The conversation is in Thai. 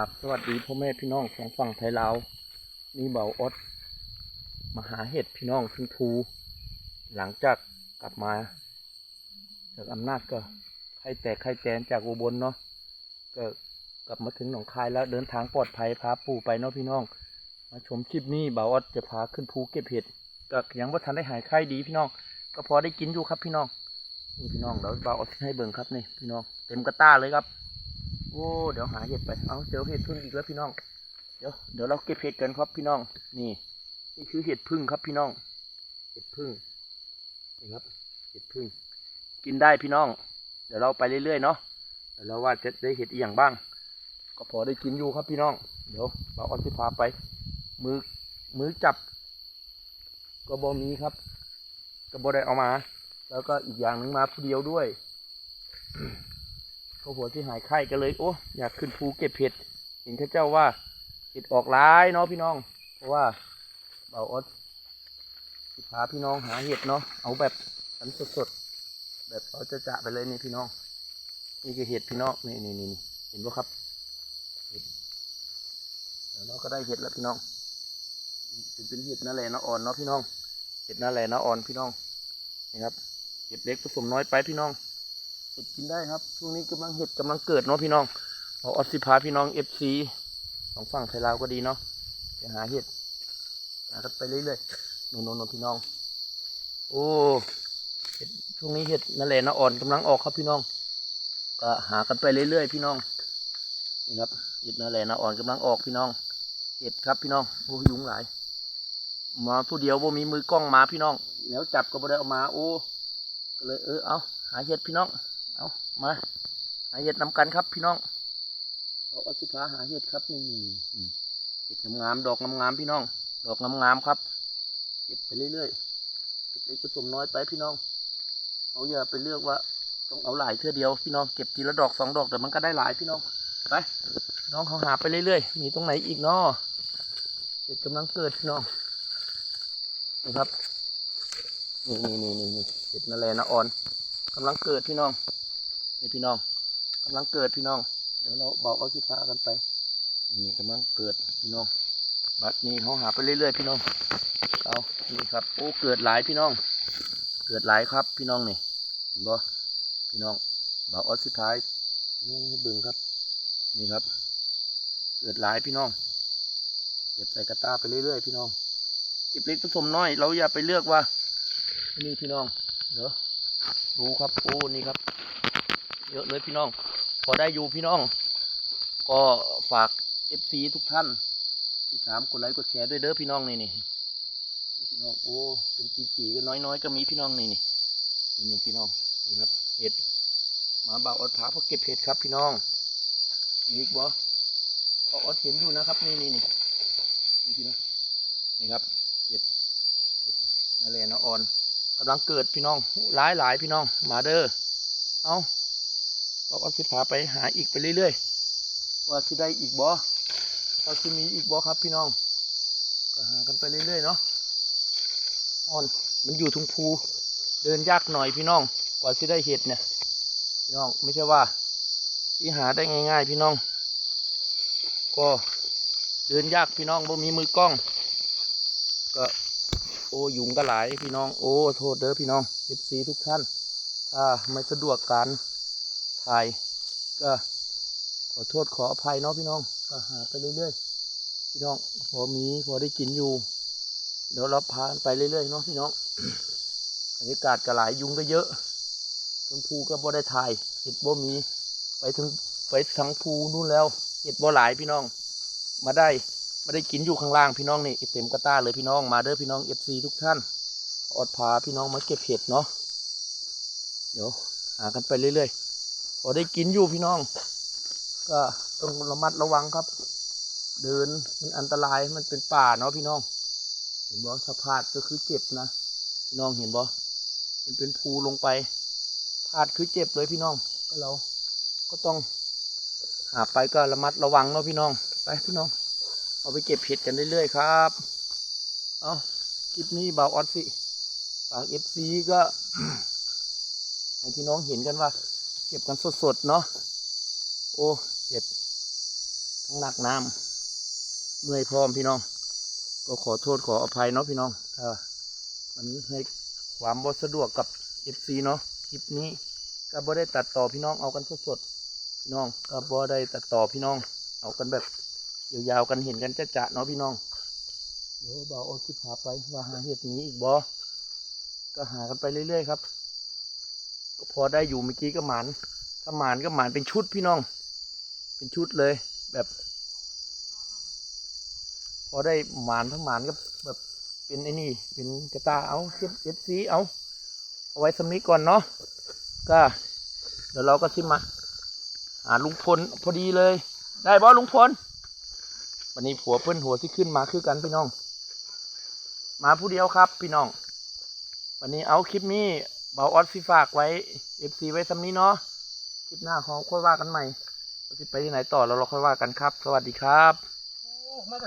ครับสวัสดีพ่อแม่พี่น้องของฝั่งไทยลาวนี่เบาอดมาหาเห็ดพี่น้องขึ้นภูหลังจากกลับมา จากอำนาจก็ไข้แตกไข้แตนจากอุบลเนาะก็กลับมาถึงหนองคายแล้วเดินทางปลอดภัยพาปู่ไปเนาะพี่น้อง มาชมคลิปนี้เบาอดจะพาขึ้นภูเก็บเห็ดก็ยังว่าทันได้หายไข้ดีพี่น้อง ก็พอได้กินอยู่ครับพี่น้องนี่พี่น้องเดี๋ยวเบาอดให้เบิ่งครับนี่พี่น้อง เต็มกระต้าเลยครับ โอ้เดี๋ยวหาเห็ดไป เอาเจอเห็ดพึ่งอีกแล้วพี่น้อง เดี๋ยวเดี๋ยวเราเก็บเห็ดกันครับพี่น้อง นี่ นี่คือเห็ดพึ่งครับพี่น้อง เห็ดพึ่งนี่ครับ เห็ดพึ่ง กินได้พี่น้อง เดี๋ยวเราไปเรื่อยๆเนาะ เดี๋ยวเราว่าจะได้เห็ดอีกอย่างบ้าง ก็พอได้กินอยู่ครับพี่น้อง เดี๋ยวเราเอาสิพาไป มือ มือจับ ก็บอมีครับ ก็บอได้เอามา แล้วก็อีกอย่างหนึ่งมาผู้เดียวด้วย เขาหัวที่หายไข้กันเลยโอ้อยากขึ้นภูเก็บเห็ดเห็นเขาเจ้าว่าเห็ดออกร้ายเนาะพี่น้อง เพราะว่าเบาอดสิพาพี่น้องหาเห็ดเนาะเอาแบบสันสดๆแบบเอาจะจะไปเลยนี่พี่น้อง นี่คือเห็ดพี่น้องนี่นี่นี่เห็นปะครับเห็ดเดี๋ยวเราก็ได้เห็ดแล้วพี่น้องเป็นเป็นเห็ดนั่นแหละนะอ่อนเนาะพี่น้องเห็ดนั่นแหละนะอ่อนพี่น้องนี่ครับเห็ดเล็กผสมน้อยไปพี่น้อง เห็ดกินได้ครับ ช่วงนี้กำลังเห็ดกำลังเกิดเนาะพี่น้องออสซิพาพี่น้องเอฟซีสองฝั่งไทยลาวก็ดีเนาะไปหาเห็ดหากันไปเรื่อยๆน่นนนพี่น้อง โอ้เห็ดช่วงนี้เห็ดนั่นแหละนะอ่อนกำลังออกครับพี่น้อง ก็หากันไปเรื่อยๆพี่น้องนี่ครับเห็ดนั่นแหละนะอ่อนกำลังออกพี่น้อง เห็ดครับพี่น้องโอ้ยุงหลายมาผู้เดียวว่ามีมือกล้องมาพี่น้องแล้วจับก็บ่ได้เอามา โอ้ก็เลยเออเอาหาเห็ดพี่น้อง เอามาหาเห็ดนำกันครับ พี่น้องเอาอสิพาหาเห็ดครับนี่เห็ดงามๆดอกงามๆพี่น้อง ดอกงามๆครับ เก็บไปเรื่อยๆเก็บเล็กผสมน้อยไปพี่น้องเอาอย่าไปเลือกว่า ต้องเอาหลายเท่าเดียวพี่น้องเก็บทีละดอกสองดอกแต่มันก็ได้หลายพี่น้องไปน้องเขาหาไปเรื่อยๆ มีตรงไหนอีกเนาะเห็ดกำลังเกิดพี่น้องนี่ครับนี่นี่นี่นี่เห็ดนาแลนะอ่อนกำลังเกิดพี่น้อง นี่พี่น้องกำลังเกิดพี่น้อง เดี๋ยวเราบอกเอาสิพากันไป นี่กำลังเกิดพี่น้อง บัดนี้เขาหาไปเรื่อยๆพี่น้อง เอานี่ครับโอ้เกิดหลายพี่น้อง เกิดหลายครับพี่น้องนี่เห็นบ่พี่น้องบอกเอาสิพายพี่น้องให้เบิ่งครับ นี่ครับ เกิดหลายพี่น้อง เก็บใส่กระตาไปเรื่อยๆพี่น้อง เก็บเล็กผสมน้อย เราอย่าไปเลือกว่า นี่พี่น้องเดี๋ยวดูครับ โอ้ นี่ครับ เยอะเลยพี่น้อง พอได้อยู่พี่น้อง ก็ฝากเอฟซีทุกท่าน ติดตามกดไลค์กดแชร์ด้วยเด้อพี่น้องนี่นี่พี่น้องโอ้เป็นจีจีๆก็น้อยๆก็มีพี่น้องนี่นี่นี่นี่พี่น้องนี่ครับเห็ดหมาบ่าวอดผาพอเก็บเห็ดครับพี่น้องมีอีกบ่พออดเห็นอยู่นะครับ นี่นี่นี่นี่พี่น้องนี่ครับเห็ดเห็ดนาแลนะออนกำลังเกิดพี่น้องหลายหลายพี่น้องมาเด้อเอา บอกว่าสิพาไปหาอีกไปเรื่อยๆ ว่าสิได้อีกบ่ว่าสิมีอีกบ่ครับพี่น้อง ก็หากันไปเรื่อยๆเนาะอ่อนมันอยู่ทุ่งภูเดินยากหน่อยพี่น้อง กว่าสิได้เห็ดเนี่ย พี่น้องไม่ใช่ว่าที่หาได้ง่าย ๆ พี่น้อง ก็เดินยากพี่น้องบ่มีมือกล้อง ก็โอ้ยุงก็หลายพี่น้องโอ้โทษเด้อพี่น้องเอฟซีทุกท่าน ถ้าไม่สะดวกการ ถ่ายก็ขอโทษขออภัยเนาะพี่น้องก็หาไปเรื่อยๆ พี่น้องพอมีพอได้กินอยู่ เดี๋ยวเราพาไปเรื่อยๆเนาะพี่น้องบรรยากาศก็หลายยุงก็เยอะทั้งภูก็บ่ได้ถ่ายเห็ดบ่มีไปถึงไปทั้งภูนู่นแล้วเห็ดบ่หลายพี่น้อง มาได้ไม่ได้กินอยู่ข้างล่างพี่น้องนี่เต็มกระต้าเลยพี่น้องมาเด้อพี่น้องเอฟซีทุกท่านอดพาพี่น้องมาเก็บเห็ดเนาะเดี๋ยวหากันไปเรื่อยๆ พอได้กินอยู่พี่น้อง ก็ต้องระมัดระวังครับ เดินมันอันตรายมันเป็นป่าเนาะพี่น้อง เห็นบ่สะพาดก็คือเจ็บนะพี่น้องเห็นบ่เป็นเป็นภูลงไปพลาดคือเจ็บเลยพี่น้อง ก็เราก็ต้องหาไปก็ระมัดระวังเนาะพี่น้องไปพี่น้อง เอาไปเก็บเห็ดกันเรื่อยๆครับเอาคลิปนี้บ่าวออสสิฝากเอฟซีก็ให้พี่น้องเห็นกันว่า เก็บกันสดๆเนาะโอ้เจ็บทั้งหนักน้ำเมื่อยพร้อมพี่น้อง ก็ขอโทษขออภัยเนาะพี่น้องถ้ามันให้ความบ่สะดวกกับ FC เนาะคลิปนี้ก็บ่ได้ตัดต่อพี่น้องเอากันสดๆพี่น้องก็บ่ได้ตัดต่อพี่น้อง เอากันแบบยาวๆกันเห็นกันจะๆเนาะพี่น้องเดี๋ยวเบาเอาที่พาไปว่าหาเห็ดนี้อีกบ่ก็หากันไปเรื่อยๆครับ ก็พอได้อยู่เมื่อกี้ก็หมานถ้าหมานก็หมานเป็นชุดพี่น้อง เป็นชุดเลย แบบ พอได้หมานทั้งหมานก็แบบเป็นไอ้นี่ เป็นกระตาเอาเก็บเอฟซีเอาเอาไว้สำนี้ก่อนเนาะก็ เดี๋ยวเราก็สิมาหาลุงพลพอดีเลย ได้บ่ลุงพลวันนี้ผัวเพื่อนหัวที่ขึ้นมาคือกันพี่น้อง มาผู้เดียวครับ พี่น้อง วันนี้เอาคลิปนี้ เบาออดสิฝากไว้เอฟซีไว้สำนี้เนาะคลิปหน้าของค่อยว่ากันใหม่เราจะไปที่ไหนต่อเราเราค่อยว่ากันครับ สวัสดีครับ